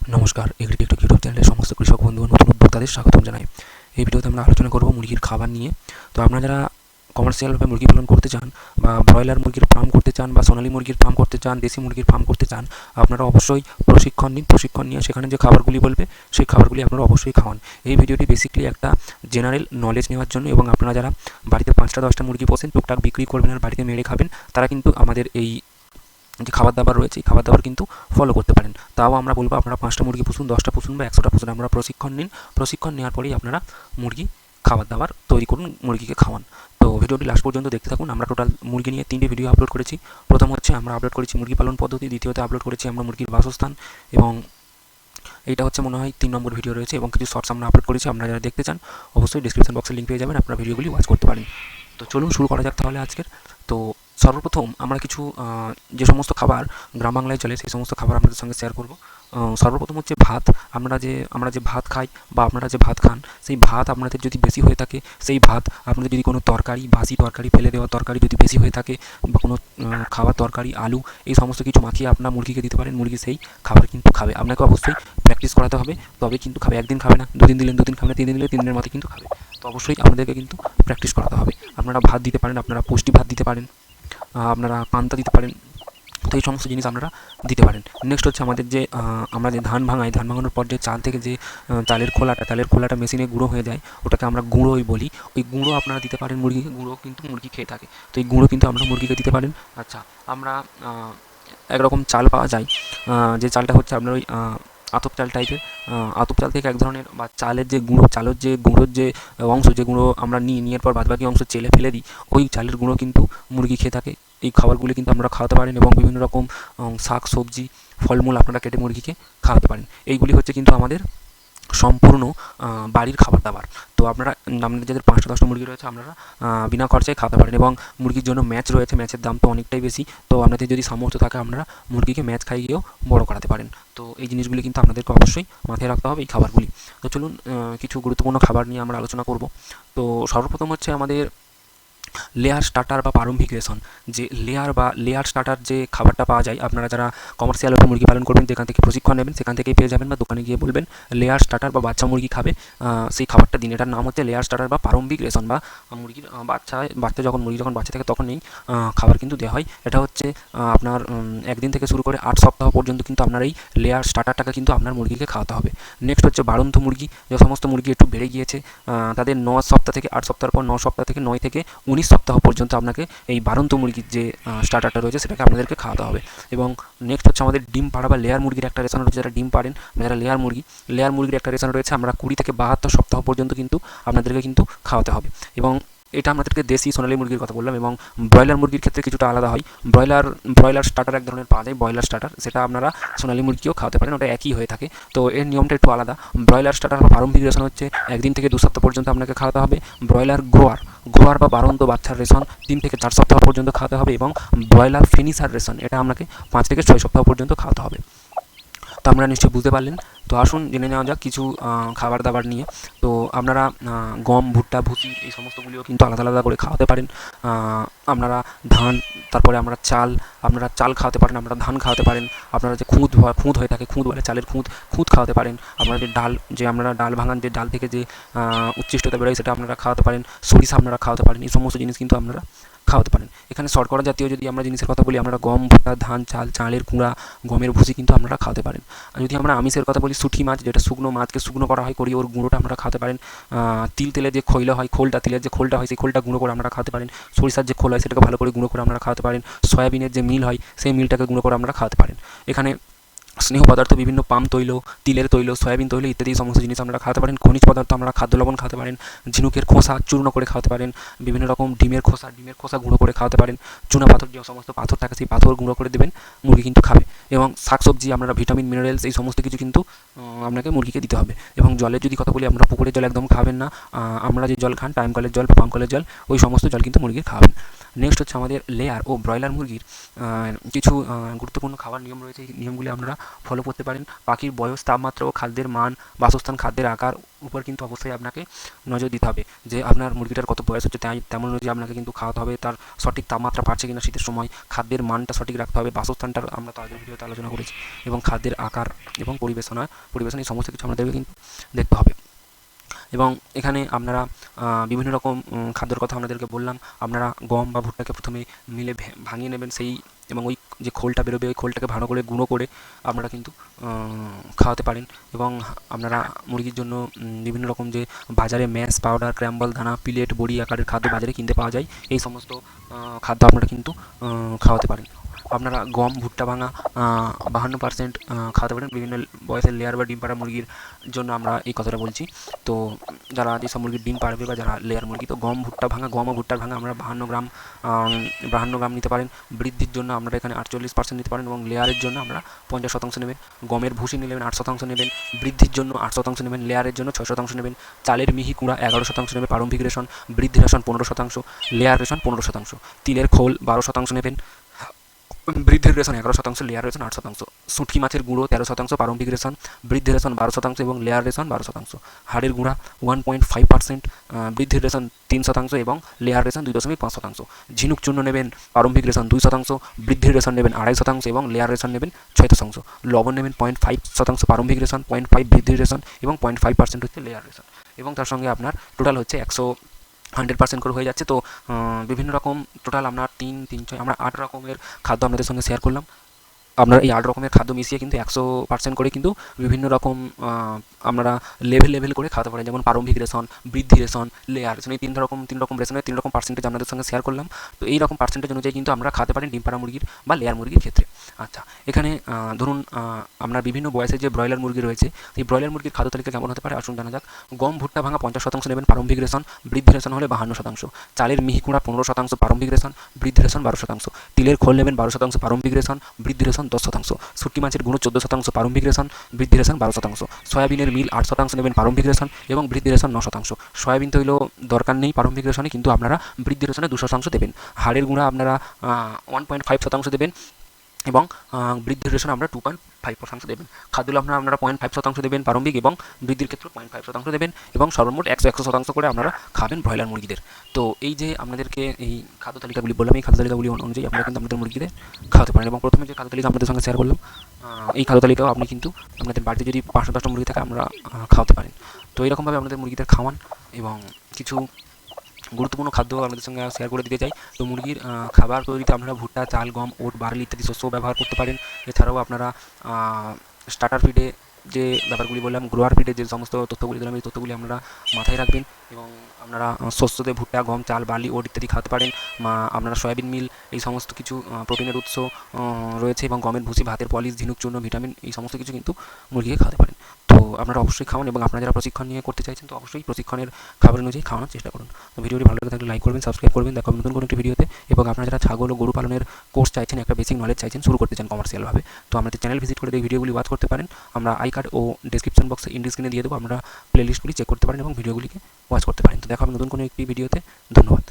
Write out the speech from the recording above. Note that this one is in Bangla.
নমস্কার এগ্রিটেক ইউটিউব চ্যানেলের সমস্ত কৃষক বন্ধু নতুন উদ্যোক্তাদের স্বাগতম জানাই। এই ভিডিওতে আমরা আলোচনা করব মুরগির খাবার নিয়ে। তো আপনারা যারা কমার্শিয়ালভাবে মুরগি পালন করতে চান বা ব্রয়লার মুরগির ফার্ম করতে চান বা সোনালী মুরগির ফার্ম করতে চান, দেশি মুরগির ফার্ম করতে চান, আপনারা অবশ্যই প্রশিক্ষণ নিন। প্রশিক্ষণ নিয়ে সেখানে যে খাবারগুলি বলবে, সেই খাবারগুলি আপনারা অবশ্যই খাওয়ান। এই ভিডিওটি বেসিক্যালি একটা জেনারেল নলেজ নেওয়ার জন্য এবং আপনারা যারা বাড়িতে পাঁচটা দশটা মুরগি পোষেন, টুকটাক বিক্রি করবেন আর বাড়িতে মেরে খাবেন, তারা কিন্তু আমাদের এই যে খাবার দাবার রয়েছে, এই খাবার দাবার কিন্তু ফলো করতে পারেন। তাও আমরা বলব আপনারা পাঁচটা মুরগি পুষুন, দশটা পুষুন বা একশোটা পুষুন, আমরা প্রশিক্ষণ নিন। প্রশিক্ষণ নেওয়ার পরেই আপনারা মুরগি খাবার দাবার তৈরি করুন, মুরগিকে খাওয়ান। তো ভিডিওটি লাস্ট পর্যন্ত দেখতে থাকুন। আমরা টোটাল মুরগি নিয়ে তিনটে ভিডিও আপলোড করেছি। প্রথম হচ্ছে আমরা আপলোড করেছি মুরগি পালন পদ্ধতি, দ্বিতীয়তে আপলোড করেছি আমরা মুরগির বাসস্থান এবং এইটা হচ্ছে মনে হয় তিন নম্বর ভিডিও রয়েছে এবং কিছু শর্টস আমরা আপলোড করেছি। আপনারা যারা দেখতে চান, অবশ্যই ডিসক্রিপশন বক্সে লিঙ্ক পেয়ে যাবেন, আপনারা ভিডিওগুলি ওয়াচ করতে পারেন। তো চলুন শুরু করা যাক তাহলে আজকের। তো সর্বপ্রথম আমরা কিছু যে সমস্ত খাবার গ্রাম বাংলায় চলে, সেই সমস্ত খাবার আপনাদের সঙ্গে শেয়ার করব। সর্বপ্রথম হচ্ছে ভাত। আমরা যে আমরা যে ভাত খাই বা আপনারা যে ভাত খান, সেই ভাত আপনাদের যদি বেশি হয়ে থাকে, সেই ভাত আপনাদের যদি কোনো তরকারি, বাসি তরকারি, ফেলে দেওয়া তরকারি যদি বেশি হয়ে থাকে বা কোনো খাবার তরকারি, আলু, এই সমস্ত কিছু মাখিয়ে আপনার মুরগিকে দিতে পারেন, মুরগি সেই খাবার কিন্তু খাবে। আপনাকে অবশ্যই প্র্যাকটিস করাতে হবে, তবে কিন্তু খাবে, একদিন খাবে না, দুদিন দিলেন, দুদিন খাবে না, তিন দিন দিলে তিন দিনের মাথায় কিন্তু খাবে। তো অবশ্যই আপনাদেরকে কিন্তু প্র্যাকটিস করাতে হবে। আপনারা ভাত দিতে পারেন, আপনারা পুষ্টি ভাত দিতে পারেন। আপনারা পান্তা দিতে পারেন। তো এই সমস্ত জিনিস আপনারা দিতে পারেন। নেক্সট হচ্ছে আমাদের যে আমরা যে ধান ভাঙাই, ধান ভাঙানোর পর যে চাল থেকে যে চালের খোলাটা চালের খোলাটা মেশিনে গুঁড়ো হয়ে যায়, ওটাকে আমরা গুঁড়োই বলি। ওই গুঁড়ো আপনারা দিতে পারেন মুরগিকে গুঁড়ো কিন্তু মুরগি খেয়ে থাকে। তো এই গুঁড়ো কিন্তু আমরা মুরগিকে দিতে পারেন। আচ্ছা আমরা একরকম চাল পাওয়া যায়। যে চালটা হচ্ছে আপনার ওই আতপ চাল টাইপের আতপ চাল থেকে এক ধরনের বা চালের যে গুঁড়ো, চালের যে গুঁড়োর যে অংশ যে গুঁড়ো আমরা নিয়ে, নেওয়ার পর বাদবাকি অংশ চেলে ফেলে দিই, ওই চালের গুঁড়ো কিন্তু মুরগি খেয়ে থাকে। এই খাবারগুলি কিন্তু আমরা খাওয়াতে পারেন এবং বিভিন্ন রকম শাক, সবজি, ফলমূল আপনারা কেটে মুরগিকে খাওয়াতে পারেন। এইগুলি হচ্ছে কিন্তু আমাদের সম্পূর্ণ বাড়ির খাবার দাবার। তো আপনারা আপনাদের যাদের পাঁচটা, দশটা মুরগি রয়েছে, আপনারা বিনা খরচায় খাওয়াতে পারেন এবং মুরগির জন্য ম্যাচ রয়েছে, ম্যাচের দাম তো অনেকটাই বেশি। তো আপনাদের যদি সামর্থ্য থাকে, আপনারা মুরগিকে ম্যাচ খাইয়েও বড় করাতে পারেন। তো এই জিনিসগুলি কিন্তু আপনাদেরকে অবশ্যই মাথায় রাখতে হবে এই খাবারগুলি। তো চলুন কিছু গুরুত্বপূর্ণ খাবার নিয়ে আমরা আলোচনা করব। তো সর্বপ্রথম হচ্ছে আমাদের লেয়ার স্টার্টার বা প্রারম্ভিক রেশন, যে লেয়ার বা লেয়ার স্টার্টার যে খাবারটা পাওয়া যায়, আপনারা যারা কমার্শিয়াল মুরগি পালন করবেন, যেখান থেকে প্রশিক্ষণ নেবেন, সেখান থেকেই পেয়ে যাবেন বা দোকানে গিয়ে বলবেন লেয়ার স্টার্টার বা বাচ্চা মুরগি খাবে সেই খাবারটা দিন। এটার নাম হচ্ছে লেয়ার স্টার্টার বা প্রারম্ভিক রেশন বা মুরগির বাচ্চা বাচ্চা যখন মুরগি যখন বাচ্চা থাকে তখন এই খাবার কিন্তু দেওয়া হয়। এটা হচ্ছে আপনার একদিন থেকে শুরু করে আট সপ্তাহ পর্যন্ত কিন্তু আপনার এই লেয়ার স্টার্টারটাকে কিন্তু আপনার মুরগিকে খাওয়াতে হবে। নেক্সট হচ্ছে বাড়ন্ত মুরগি। যে সমস্ত মুরগি একটু বেড়ে গিয়েছে তাদের ন সপ্তাহ থেকে আট সপ্তাহ পর ন সপ্তাহ থেকে নয় থেকে উনিশ সপ্তাহ পর্যন্ত আপনাকে এই বারন্ত মুরগির যে স্টার্টারটা রয়েছে সেটাকে আপনাদেরকে খাওয়াতে হবে। এবং নেক্সট হচ্ছে আমাদের ডিম পাড়া বা লেয়ার মুরগির একটা রেশন রয়েছে, যারা ডিম পাড়েন, যারা লেয়ার মুরগি লেয়ার মুরগির একটা রেশন রয়েছে, আমরা কুড়ি থেকে বাহাত্তর সপ্তাহ পর্যন্ত কিন্তু আপনাদেরকে কিন্তু খাওয়াতে হবে। এবং এটা আমাদেরকে দেশি সোনালী মুরগির কথা বললাম এবং ব্রয়লার মুরগির ক্ষেত্রে কিছুটা আলাদা হয়। ব্রয়লার ব্রয়লার স্টার্টার এক ধরনের পাওয়া যায়, ব্রয়লার স্টার্টার সেটা আপনারা সোনালী মুরগিও খাওয়াতে পারেন, ওটা একই হয়ে থাকে। তো এর নিয়মটা একটু আলাদা। ব্রয়লার স্টার্টার বা প্রারম্ভিক রেশন হচ্ছে একদিন থেকে দু সপ্তাহ পর্যন্ত আপনাকে খাওয়াতে হবে। ব্রয়লার গ্রোয়ার গ্রোয়ার বা বারন্ত বাচ্চার রেশন তিন থেকে চার সপ্তাহ পর্যন্ত খাওয়াতে হবে এবং ব্রয়লার ফিনিশার রেশন, এটা আপনাকে পাঁচ থেকে ছয় সপ্তাহ পর্যন্ত খাওয়াতে হবে। তো আপনারা নিশ্চয়ই বুঝতে পারলেন। তো আসুন, জেনে নেওয়া যাক কিছু খাবার দাবার নিয়ে। তো আপনারা গম, ভুট্টা, ভুসি এই সমস্তগুলিও কিন্তু আলাদা আলাদা করে খাওয়াতে পারেন। আপনারা ধান, তারপরে আমরা চাল, আপনারা চাল খাওয়াতে পারেন, আপনারা ধান খাওয়াতে পারেন। আপনারা যে খুঁত খুঁত হয়ে থাকে, খুঁত বলে চালের খুঁত খুঁত খাওয়াতে পারেন। আপনারা যে ডাল, যে আপনারা ডাল ভাঙান, যে ডাল থেকে যে উচ্ছিষ্টতা বেরোয় সেটা আপনারা খাওয়াতে পারেন। সরিষা আপনারা খাওয়াতে পারেন। এই সমস্ত জিনিস কিন্তু আপনারা খাওয়াতে পারেন। এখানে শর্করা জাতীয় যদি আমরা জিনিসের কথা বলি, আমরা গম, ভুট্টা, ধান, চাল, চালের কুঁড়া গমের ভুসি কিন্তু আপনারা খাওয়াতে পারেন। আর যদি আমরা আমিষের কথা বলি, সুঠি মাছ, যেটা শুকনো মাছকে শুকনো করা হয় করি ওর গুঁড়োটা আমরা খাওয়াতে পারেন। তিল তেলের যে খৈল হয়, খোলটা, তিলের যে খোলটা হয়, সেই খোলটা গুঁড়ো করে আমরা খাওয়াতে পারেন। সরিষার যে খোল হয়, সেটাকে ভালো করে গুঁড়ো করে আমরা খাওয়াতে পারেন। সয়াবিনের যে মিল হয়, সেই মিলটাকে গুঁড়ো করে আমরা খাওয়াতে পারেন। এখানে স্নেহ পদার্থ, বিভিন্ন পাম তৈল, তিলের তৈল, সয়াবিন তৈল ইত্যাদি সমস্ত জিনিস আপনারা খাওয়াতে পারেন। খনিজ পদার্থ আমরা খাদ্য লবণ খাওয়াতে পারেন। ঝিনুকের খোসা চূর্ণ করে খাওয়াতে পারেন। বিভিন্ন রকম ডিমের খোসা ডিমের খোসা গুঁড়ো করে খাওয়াতে পারেন। চুনা পাথর যে সমস্ত পাথর থাকে, সেই পাথর গুঁড়ো করে দেবেন। মুরগি কিন্তু খাবে। এবং শাকসবজি আমরা ভিটামিন, মিনারেলস এই সমস্ত কিছু কিন্তু আপনাকে মুরগিকে দিতে হবে। এবং জলের যদি কথা বলি আমরা পুকুরের জল একদম খাবেন না আমরা যে জল খান, টাইম কলের জল বা পাম্প কলের জল, ওই সমস্ত জল কিন্তু মুরগির খাবেন। নেক্সট হচ্ছে আমাদের লেয়ার ও ব্রয়লার মুরগির কিছু গুরুত্বপূর্ণ খাবার নিয়ম রয়েছে, এই নিয়মগুলি আপনারা ফলো করতে পারেন। পাখির বয়স, তাপমাত্রা ও খাদ্যের মান, বাসস্থান, খাদ্যের আকার উপর কিন্তু অবশ্যই আপনাকে নজর দিতে হবে যে আপনার মুরগিটার কত বয়স হচ্ছে, তাই তেমন অনুযায়ী আপনাকে কিন্তু খাওয়াতে হবে, তার সঠিক তাপমাত্রা পাচ্ছে কিনা শীতের সময়, খাদ্যের মানটা সঠিক রাখতে হবে বাসস্থানটা আমরা তো আগের ভিডিওতে আলোচনা করেছি, এবং খাদ্যের আকার এবং পরিবেশনা, পরিবেশন এই সমস্ত কিছু আমাদেরকে কিন্তু দেখতে হবে। এবং এখানে আপনারা বিভিন্ন রকম খাদ্যের কথা আপনাদেরকে বললাম, আপনারা গম বা ভুট্টাকে প্রথমে মিলে ভাঙিয়ে নেবেন সেই, এবং ওই যে খোলটা বেরোবে, ওই খোলটাকে ভালো করে গুঁড়ো করে আপনারা কিন্তু খাওয়াতে পারেন। এবং আপনারা মুরগির জন্য বিভিন্ন রকম যে বাজারে ম্যাশ, পাউডার, ক্র্যাম্বল, দানা, প্লেট, বড়ি আকারের খাদ্য বাজারে কিনতে পাওয়া যায়। এই সমস্ত খাদ্য আপনারা কিন্তু খাওয়াতে পারেন। আপনারা গম, ভুট্টা ভাঙা বাহান্ন পার্সেন্ট খাওয়াতে পারেন। বিভিন্ন বয়সের লেয়ার বা ডিম পাড়া মুরগির জন্য আমরা এই কথাটা বলছি। তো যারা যেসব মুরগির ডিম পারবে বা যারা লেয়ার মুরগি, তো গম, ভুট্টা ভাঙা, গম ও ভুট্টার ভাঙা আমরা বাহান্ন গ্রাম বাহান্ন গ্রাম নিতে পারেন। বৃদ্ধির জন্য আমরা এখানে আটচল্লিশ পার্সেন্ট নিতে পারেন এবং লেয়ারের জন্য আমরা পঞ্চাশ শতাংশ নেবেন। গমের ভুসি নিলেন আট শতাংশ নেবেন। বৃদ্ধির জন্য আট শতাংশ নেবেন লেয়ারের জন্য ছয় শতাংশ নেবেন। চালের মিহি কুড়া এগারো শতাংশ নেবেন প্রারম্ভিক রেশন বৃদ্ধি রেশন পনেরো শতাংশ লেয়ার রেশন পনেরো শতাংশ। তিলের খোল বারো শতাংশ নেবেন। বৃদ্ধির রেশন এগারো শতাংশ লেয়ার রেশন আট শতাংশ। শুটকি মাছের গুঁড়ো তেরো শতাংশ, প্রারম্ভিক রেশন। বৃদ্ধির রেশন বারো শতাংশ এবং লেয়ার রেশন বারো শতাংশ। হাড়ের গুঁড়া ওয়ান পয়েন্ট ফাইভ পার্সেন্ট বৃদ্ধির রেশন তিন শতাংশ এবং লেয়ার রেশন দুই দশমিক পাঁচ শতাংশ। ঝিনুক চূর্ণ নেবেন, প্রারম্ভিক রেশন দুই শতাংশ, বৃদ্ধির রেশন নেবেন আড়াই শতাংশ এবং লেয়ার রেশন নেবেন ছয় শতাংশ। লবণ নেবেন পয়েন্ট ফাইভ শতাংশ প্রারম্ভিক রেশন পয়েন্ট ফাইভ বৃদ্ধির রেশন এবং পয়েন্ট ফাইভ পার্সেন্ট হচ্ছে লেয়ার রেশন। এবং তার সঙ্গে আপনার টোটাল হচ্ছে একশো হান্ড্রেড পার্সেন্ট করে হয়ে যাচ্ছে। তো বিভিন্ন রকম টোটাল আপনার তিন তিন, ছয়, আমরা আট রকমের খাদ্য আপনাদের সঙ্গে শেয়ার করলাম। আপনারা এই আট রকমের খাদ্য মিশিয়ে কিন্তু একশো পার্সেন্ট করে কিন্তু বিভিন্ন রকম আপনারা লেভেল লেভেল করে খাওয়াতে পারেন। যেমন প্রারম্ভিক রেশন, বৃদ্ধি রেশন লেয়ার এই তিন রকম তিন রকম রেশনের তিন রকম পার্সেন্টেজ আপনাদের সঙ্গে শেয়ার করলাম। তো এই রকম পার্সেন্টেজ অনুযায়ী কিন্তু আমরা খাওয়াতে পারেন ডিম পাড়া মুরগির বা লেয়ার মুরগির ক্ষেত্রে। আচ্ছা এখানে ধরুন আপনার বিভিন্ন বয়সে যে ব্রয়লার মুরগি রয়েছে এই ব্রয়লার মুরগির খাদ্য তালিকা কেমন হতে পারে? আসুন জানা যাক। গম, ভুট্টা ভাঙা পঞ্চাশ শতাংশ নেবেন প্রারম্ভিক রেশন, বৃদ্ধি রেশন হলে বাহান্ন শতাংশ। চালের মিহিকুড়া পনেরো শতাংশ প্রারম্ভিক রেশন, বৃদ্ধি রেশন বারো শতাংশ। তিলের খোল নেবেন বারো শতাংশ প্রারম্ভিক রেশন, বৃদ্ধি রেশন দশ শতাংশ। শুটকি মাছের গুঁড়ো চোদ্দ শতাংশ প্রারম্ভিক রেশন, বৃদ্ধি রেশন বারো শতাংশ। সয়াবিনের মিল আট শতাংশ নেবেন প্রারম্ভিক রেশন এবং বৃদ্ধি রেশন ন শতাংশ। সয়াবিন তৈল দরকার নেই প্রারম্ভিক রেশনে, কিন্তু আপনারা বৃদ্ধি রেশনে দু শতাংশ দেবেন। হাড়ের গুঁড়া আপনারা ওয়ান পয়েন্ট ফাইভ শতাংশ দেবেন। এবং আহ, বৃদ্ধির রেশনে আমরা টু পয়েন্ট ফাইভ শতাংশ দেবেন। খাদ্য আপনারা আপনারা পয়েন্ট ফাইভ শতাংশ দেবেন প্রারম্ভিক এবং বৃদ্ধির ক্ষেত্রে পয়েন্ট ফাইভ শতাংশ দেবেন এবং সর্বমোট একশো একশো শতাংশ করে আপনারা খাবেন ব্রয়লার মুরগিদের। তো এই যে আপনাদেরকে এই খাদ্য তালিকাগুলি বললাম এই খাদ্য তালিকাগুলি অনুযায়ী আপনারা কিন্তু আপনাদের মুরগিদের খাওয়াতে পারেন। এবং প্রথমে যে খাদ্য তালিকা আপনাদের সঙ্গে শেয়ার করলাম এই খাদ্য তালিকাও আপনি কিন্তু আপনাদের বাড়িতে যদি পাঁচশো দশটা মুরগি থাকে আমরা খাওয়াতে পারেন। তো এরকমভাবে আপনাদের মুরগিদের খাওয়ান এবং কিছু গুরুত্বপূর্ণ খাদ্য আপনাদের সঙ্গে শেয়ার করে দিতে চাই। তো মুরগির খাবার তৈরিতে আপনারা ভুট্টা, চাল, গম, ওট, বার্লি ইত্যাদি শস্য ব্যবহার করতে পারেন। এছাড়াও আপনারা স্টার্টার ফিডে যে ব্যাপারগুলি বললাম গ্রোয়ার ফিডে যে সমস্ত তথ্যগুলি দিলাম, এই তথ্যগুলি আপনারা মাথায় রাখবেন এবং আপনারা শস্যতে ভুট্টা, গম, চাল, বালি, ওট ইত্যাদি খাওয়াতে পারেন আপনারা সয়াবিন মিল, এই সমস্ত কিছু প্রোটিনের উৎস রয়েছে এবং গমের ভুসি, ভাতের পলিশ, ঝিনুক, চূর্ণ, ভিটামিন, এই সমস্ত কিছু কিন্তু মুরগিকে খাওয়াতে পারেন। তো আপনারা অবশ্যই খাওয়ান এবং আপনারা যারা প্রশিক্ষণ নিয়ে করতে চাইছেন, তো অবশ্যই প্রশিক্ষণের খাবার অনুযায়ী খাওয়ানোর চেষ্টা করুন। তো ভিডিওটি ভালো লাগে থাকলে লাইক করবেন সাবস্ক্রাইব করবেন, দেখা নতুন কোনো একটি ভিডিওতে। এবং আপনারা যারা ছাগল ও গরু পালনের কোর্স চাইছেন, একটা বেসিক নলেজ চাইছেন, শুরু করতে চান কমার্শিয়ালভাবে তো আমাদের চ্যানেল ভিজিট করে এই ভিডিওগুলি ওয়াচ করতে পারেন। আমরা আই কার্ড ও ডিসক্রিপশন বক্সে ইন্ডিস্ক্রিনে দিয়ে দেবো। আমরা প্লে লিস্টগুলি চেক করতে পারেন এবং ভিডিওগুলিকে ওয়াচ করতে পারেন। তো দেখা হবে নতুন কোনো একটি ভিডিওতে ধন্যবাদ।